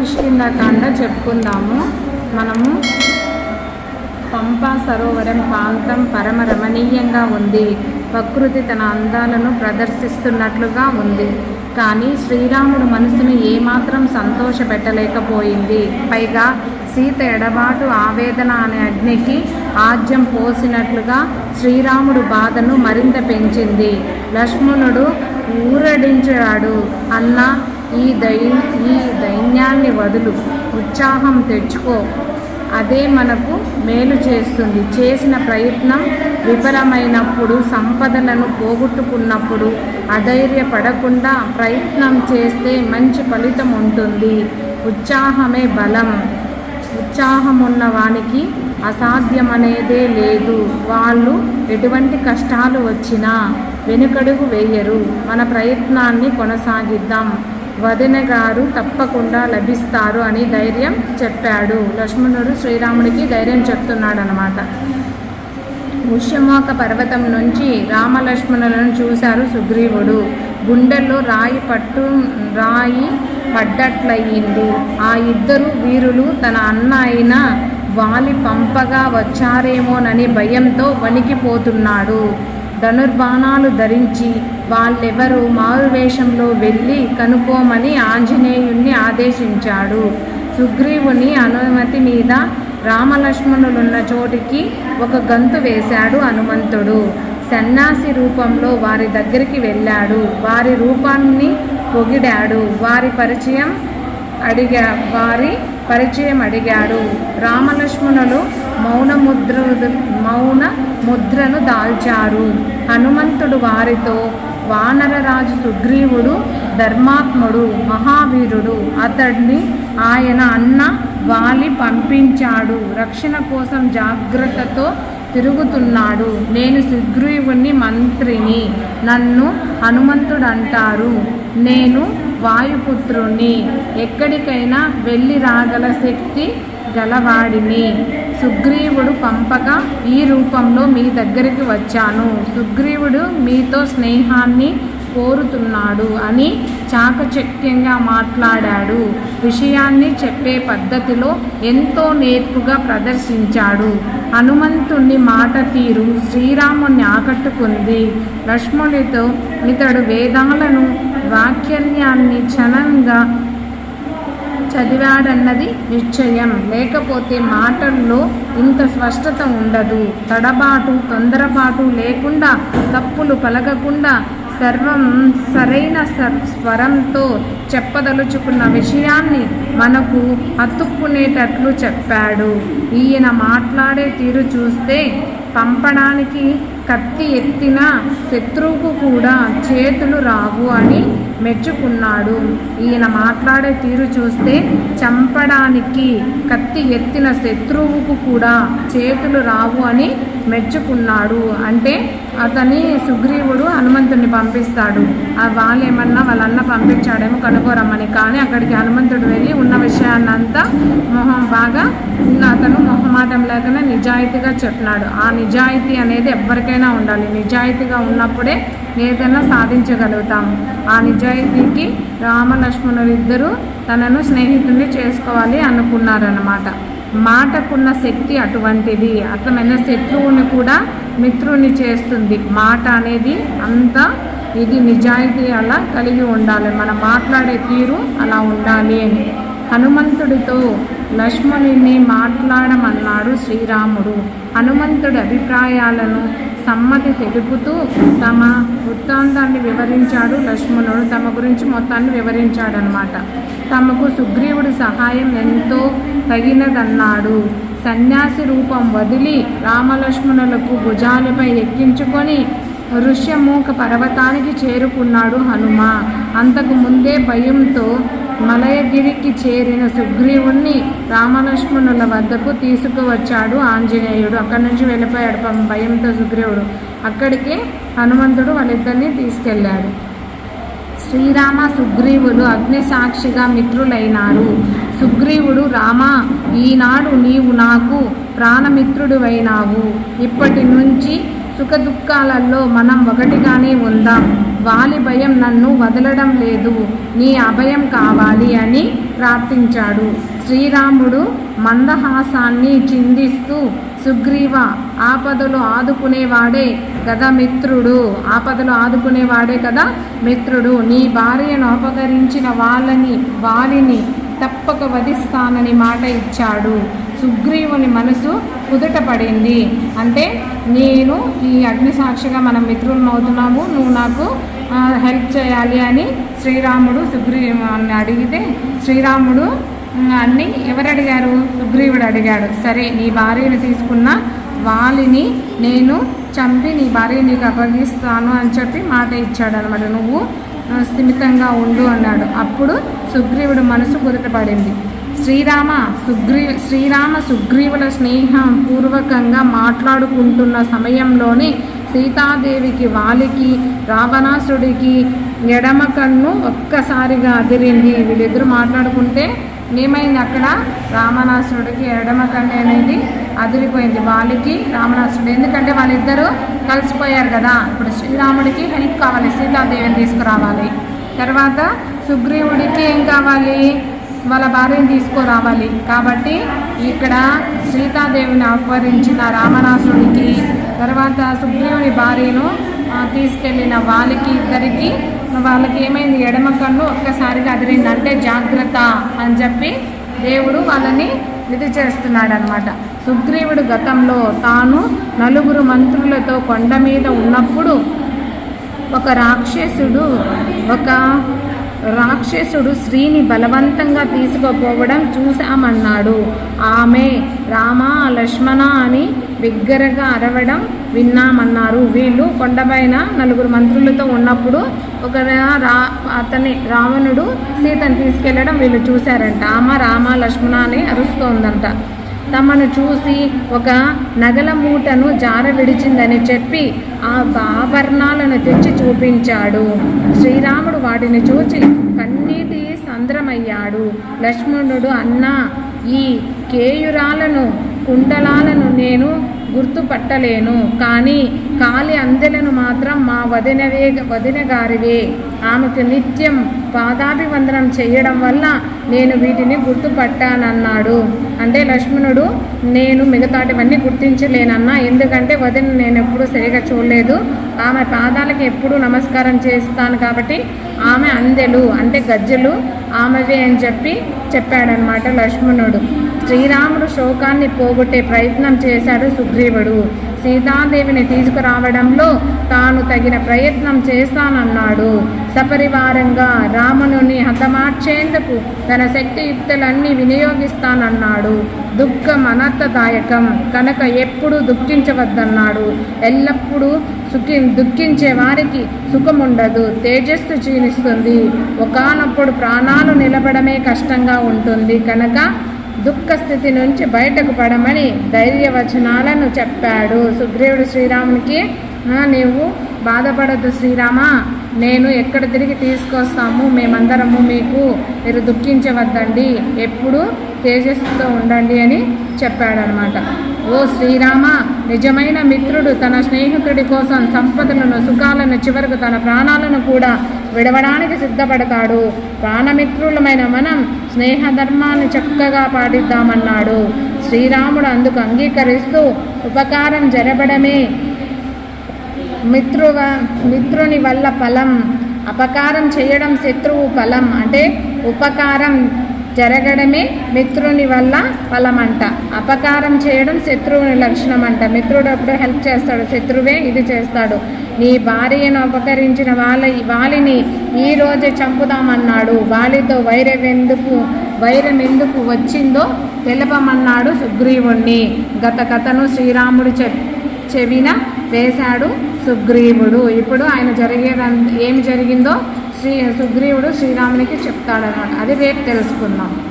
కిష్కిందకాండ చెప్పుకుందాము. మనము పంపా సరోవరం ప్రాంతం పరమ రమణీయంగా ఉంది. ప్రకృతి తన అందాలను ప్రదర్శిస్తున్నట్లుగా ఉంది. కానీ శ్రీరాముడు మనసును ఏమాత్రం సంతోషపెట్టలేకపోయింది. పైగా సీత ఎడబాటు ఆవేదన అనే అగ్నికి ఆజ్యం పోసినట్లుగా శ్రీరాముడు బాధను మరింత పెంచింది. లక్ష్మణుడు ఊరడించాడు అన్న ఈ దై ఈ దైన్యాన్ని వదులు ఉత్సాహం తెచ్చుకో. అదే మనకు మేలు చేస్తుంది. చేసిన ప్రయత్నం విఫలమైనప్పుడు సంపదలను పోగొట్టుకున్నప్పుడు అధైర్యపడకుండా ప్రయత్నం చేస్తే మంచి ఫలితం ఉంటుంది. ఉత్సాహమే బలం. ఉత్సాహం ఉన్న వానికి అసాధ్యమనేదే లేదు. వాళ్ళు ఎటువంటి కష్టాలు వచ్చినా వెనుకడుగు వేయరు. మన ప్రయత్నాన్ని కొనసాగిద్దాం. వదిన గారు తప్పకుండా లభిస్తారు అని ధైర్యం చెప్పాడు. లక్ష్మణుడు శ్రీరాముడికి ధైర్యం చెప్తున్నాడు అనమాట ఉష్యమోక పర్వతం నుంచి రామలక్ష్మణులను చూశారు సుగ్రీవుడు. గుండెల్లో రాయి పట్టు రాయి పడ్డట్లయింది. ఆ ఇద్దరు వీరులు తన అన్న అయిన వాలి పంపగా వచ్చారేమోనని భయంతో వణికిపోతున్నాడు. ధనుర్బాణాలు ధరించి వాళ్ళెవరూ మారువేషంలో వెళ్ళి కనుక్కోమని ఆంజనేయుణ్ణి ఆదేశించాడు. సుగ్రీవుని అనుమతి మీద రామలక్ష్మణులున్న చోటికి ఒక గంతు వేశాడు హనుమంతుడు. సన్యాసి రూపంలో వారి దగ్గరికి వెళ్ళాడు. వారి రూపాన్ని పొగిడాడు. వారి పరిచయం అడిగా. వారి పరిచయం అడిగాడు. రామలక్ష్మణులు మౌనముద్ర మౌన ముద్రను దాల్చారు. హనుమంతుడు వారితో వానరరాజు సుగ్రీవుడు ధర్మాత్ముడు మహావీరుడు అతడిని ఆయన అన్న వాలి పంపించాడు. రక్షణ కోసం జాగ్రత్తతో తిరుగుతున్నాడు. నేను సుగ్రీవుని మంత్రిని. నన్ను హనుమంతుడు అంటారు నేను వాయుపుత్రుణ్ణి. ఎక్కడికైనా వెళ్ళి రాగల శక్తి గలవాడిని. సుగ్రీవుడు పంపక ఈ రూపంలో మీ దగ్గరికి వచ్చాను. సుగ్రీవుడు మీతో స్నేహాన్ని కోరుతున్నాడు అని చాకచక్యంగా మాట్లాడాడు. విషయాన్ని చెప్పే పద్ధతిలో ఎంతో నేర్పుగా ప్రదర్శించాడు. హనుమంతుణ్ణి మాట తీరు శ్రీరాముణ్ణి ఆకట్టుకుంది. లక్ష్మణుడితో ఇతడు వేదాలను వాక్యర్యాన్ని క్షణంగా చదివాడన్నది నిశ్చయం. లేకపోతే మాటల్లో ఇంత స్పష్టత ఉండదు. తడబాటు తొందరపాటు లేకుండా తప్పులు పలకకుండా సర్వం సరైన స్వరంతో చెప్పదలుచుకున్న విషయాన్ని మనకు అతుక్కునేటట్లు చెప్పాడు. ఈయన మాట్లాడే తీరు చూస్తే పంపడానికి కత్తి ఎత్తిన శత్రువుకు కూడా చేతులు రావు అని మెచ్చుకున్నాడు. ఈయన మాట్లాడే తీరు చూస్తే చంపడానికి కత్తి ఎత్తిన శత్రువుకు కూడా చేతులు రావు అని మెచ్చుకున్నాడు. అంటే అతని సుగ్రీవుడు హనుమంతుడిని పంపిస్తాడు. ఆ వాళ్ళు ఏమన్నా వాళ్ళన్న పంపించాడేమో కనుకోరమ్మని కానీ అక్కడికి హనుమంతుడు వెళ్ళి ఉన్న విషయాన్నంతా మొహం బాగా ఉన్న అతను మొహమాటం లేకుండా నిజాయితీగా చెప్పినాడు. ఆ నిజాయితీ అనేది ఎవరికైనా ఉండాలి. నిజాయితీగా ఉన్నప్పుడే ఏదైనా సాధించగలుగుతాము ఆ నిజాయితీకి రామలక్ష్మణులు ఇద్దరు తనను స్నేహితుడిని చేసుకోవాలి అనుకున్నారన్నమాట. మాటకున్న శక్తి అటువంటిది. అతమైన శత్రువుని కూడా మిత్రుని చేస్తుంది. మాట అనేది అంత ఇది నిజాయితీ అలా కలిగి ఉండాలి. మనం మాట్లాడే తీరు అలా ఉండాలి అని. హనుమంతుడితో లక్ష్మణుని మాట్లాడమన్నాడు శ్రీరాముడు. హనుమంతుడి అభిప్రాయాలను సమ్మతి తెలుపుతూ తమ వృత్తాంతాన్ని వివరించాడు లక్ష్మణుడు. తమ గురించి మొత్తాన్ని వివరించాడనమాట తమకు సుగ్రీవుడి సహాయం ఎంతో తగినదన్నాడు. సన్యాసి రూపం వదిలి రామలక్ష్మణులకు భుజాలపై ఎక్కించుకొని ఋష్యమూక పర్వతానికి చేరుకున్నాడు హనుమ. అంతకు ముందే భయంతో మలయగిరికి చేరిన సుగ్రీవుణ్ణి రామలక్ష్మణుల వద్దకు తీసుకువచ్చాడు ఆంజనేయుడు. అక్కడి నుంచి వెళ్ళిపోయాడు పాపం భయంతో సుగ్రీవుడు. అక్కడికి హనుమంతుడు వాళ్ళిద్దరిని తీసుకెళ్ళాడు. శ్రీరామ సుగ్రీవులు అగ్ని సాక్షిగా మిత్రులైనారు. సుగ్రీవుడు రామ ఈనాడు నీవు నాకు ప్రాణమిత్రుడువైనావు. ఇప్పటి నుంచి సుఖదుఖాలలో మనం ఒకటిగానే ఉందాం. వాలి భయం నన్ను వదలడం లేదు. నీ అభయం కావాలి అని ప్రార్థించాడు. శ్రీరాముడు మందహాసాన్ని చిందిస్తూ సుగ్రీవ ఆపదలు ఆదుకునేవాడే కదా మిత్రుడు? ఆపదలు ఆదుకునేవాడే కదా మిత్రుడు? నీ భార్యను అపహరించిన వాళ్ళని వారిని తప్పక వధిస్తానని మాట ఇచ్చాడు. సుగ్రీవుని మనసు కుదుట పడింది. అంటే నేను ఈ అగ్నిసాక్షిగా మనం మిత్రులం అవుతున్నాము. నువ్వు నాకు హెల్ప్ చేయాలి అని శ్రీరాముడు సుగ్రీవుని అడిగితే శ్రీరాముడు అన్ని ఎవరు అడిగారు సుగ్రీవుడు అడిగాడు. సరే నీ భార్యను తీసుకున్న వాలిని నేను చంపి నీ భార్య నీకు అప్పగిస్తాను అని చెప్పి మాట ఇచ్చాడు అనమాట నువ్వు స్థిమితంగా ఉండు అన్నాడు. అప్పుడు సుగ్రీవుడు మనసు కుదుటపడింది శ్రీరామ సుగ్రీ శ్రీరామ సుగ్రీవుల స్నేహం పూర్వకంగా మాట్లాడుకుంటున్న సమయంలోనే సీతాదేవికి వాలికి రావణాసుడికి ఎడమ కన్ను ఒక్కసారిగా అదిరింది. వీళ్ళిద్దరూ మాట్లాడుకుంటే ఏమైంది అక్కడ. రామనాసుడికి ఎడమ కన్ను అనేది అదిరిపోయింది. వాళ్ళకి రామనాసుడు ఎందుకంటే వాళ్ళిద్దరూ కలిసిపోయారు కదా. ఇప్పుడు శ్రీరాముడికి హెల్ప్ కావాలి. సీతాదేవిని తీసుకురావాలి. తర్వాత సుగ్రీవుడికి ఏం కావాలి? వాళ్ళ భార్యను తీసుకురావాలి. కాబట్టి ఇక్కడ సీతాదేవిని అపహరించిన రామనాసుడికి తర్వాత సుగ్రీవుని భార్యను తీసుకెళ్ళిన వాళ్ళకి ఇద్దరికి వాళ్ళకి ఏమైంది ఎడమ కన్ను ఒక్కసారిగా అదిరింది. అంటే జాగ్రత్త అని చెప్పి దేవుడు వాళ్ళని ఇది చేస్తున్నాడు అనమాట సుగ్రీవుడు గతంలో తాను నలుగురు మంత్రులతో కొండ మీద ఉన్నప్పుడు ఒక రాక్షసుడు ఒక రాక్షసుడు స్త్రీని బలవంతంగా తీసుకుపోవడం చూశామన్నాడు. ఆమె రామ లక్ష్మణ అని బిగ్గరగా అరవడం విన్నామన్నారు. వీళ్ళు కొండపైన నలుగురు మంత్రులతో ఉన్నప్పుడు ఒక రా అతని రావణుడు సీతను తీసుకెళ్ళడం వీళ్ళు చూశారంట. ఆమె రామ లక్ష్మణ అని అరుస్తోందంట. తమను చూసి ఒక నగల మూటను జార విడిచిందని చెప్పి ఆ ఆభరణాలను తెచ్చి చూపించాడు. శ్రీరాముడు వాటిని చూచి కన్నీటి సంద్రమయ్యాడు. లక్ష్మణుడు అన్నా ఈ కేయురాలను కుండలాలను నేను గుర్తుపట్టలేను. కానీ కాలి అందెలను మాత్రం మా వదినవే వదిన గారివే. ఆమెకు నిత్యం పాదాభివందనం చేయడం వల్ల నేను వీటిని గుర్తుపట్టానన్నాడు. అంటే లక్ష్మణుడు నేను మిగతాటివన్నీ గుర్తించలేనన్నా. ఎందుకంటే వదిన నేను ఎప్పుడు సరిగా చూడలేదు. ఆమె పాదాలకి ఎప్పుడు నమస్కారం చేస్తాను కాబట్టి ఆమె అందెలు అంటే గజ్జెలు ఆమెవే అని చెప్పి చెప్పాడనమాట లక్ష్మణుడు. శ్రీరాముడు శోకాన్ని పోగొట్టే ప్రయత్నం చేశాడు సుగ్రీవుడు. సీతాదేవిని తీసుకురావడంలో తాను తగిన ప్రయత్నం చేస్తానన్నాడు. సపరివారంగా రామునుని హతమార్చేందుకు తన శక్తియుక్తులన్నీ వినియోగిస్తానన్నాడు. దుఃఖం అనర్థదాయకం. కనుక ఎప్పుడూ దుఃఖించవద్దన్నాడు. ఎల్లప్పుడూ సుఖి దుఃఖించే వారికి సుఖముండదు. తేజస్సు క్షీణిస్తుంది ఒకానప్పుడు ప్రాణాలు నిలబడమే కష్టంగా ఉంటుంది. కనుక దుఃఖ స్థితి నుంచి బయటకు పడమని ధైర్యవచనాలను చెప్పాడు. సుగ్రీవుడు శ్రీరామునికి నీవు బాధపడద్దు శ్రీరామ. నేను ఎక్కడ తిరిగి తీసుకొస్తాము? మేమందరము మీకు మీరు దుఃఖించవద్దండి. ఎప్పుడు తేజస్సుతో ఉండండి అని చెప్పాడనమాట. ఓ శ్రీరామ నిజమైన మిత్రుడు తన స్నేహితుడి కోసం సంపదలను సుఖాలను చివరకు తన ప్రాణాలను కూడా విడవడానికి సిద్ధపడతాడు. ప్రాణమిత్రులమైన మనం స్నేహధర్మాన్ని చక్కగా పాటిద్దామన్నాడు. శ్రీరాముడు అందుకు అంగీకరిస్తూ ఉపకారం జరపడమే మిత్రువ మిత్రుని వల్ల ఫలం. అపకారం చేయడం శత్రువు ఫలం. అంటే ఉపకారం జరగడమే మిత్రుని వల్ల బలమంట అపకారం చేయడం శత్రువుని లక్షణం అంట మిత్రుడు అప్పుడు హెల్ప్ చేస్తాడు. శత్రువే ఇది చేస్తాడు. నీ భార్యను అపకరించిన వాళ్ళ వాలిని ఈరోజే చంపుదామన్నాడు. వాలితో వైరమెందుకు వైరం ఎందుకు వచ్చిందో తెలపమన్నాడు సుగ్రీవుణ్ణి. గత కథను శ్రీరాముడు చె చెవిన వేశాడు సుగ్రీవుడు. ఇప్పుడు ఆయన జరిగేది ఏమి జరిగిందో శ్రీ సుగ్రీవుడు శ్రీరామునికి చెప్తాడనమాట. అది రేపు తెలుసుకుందాం.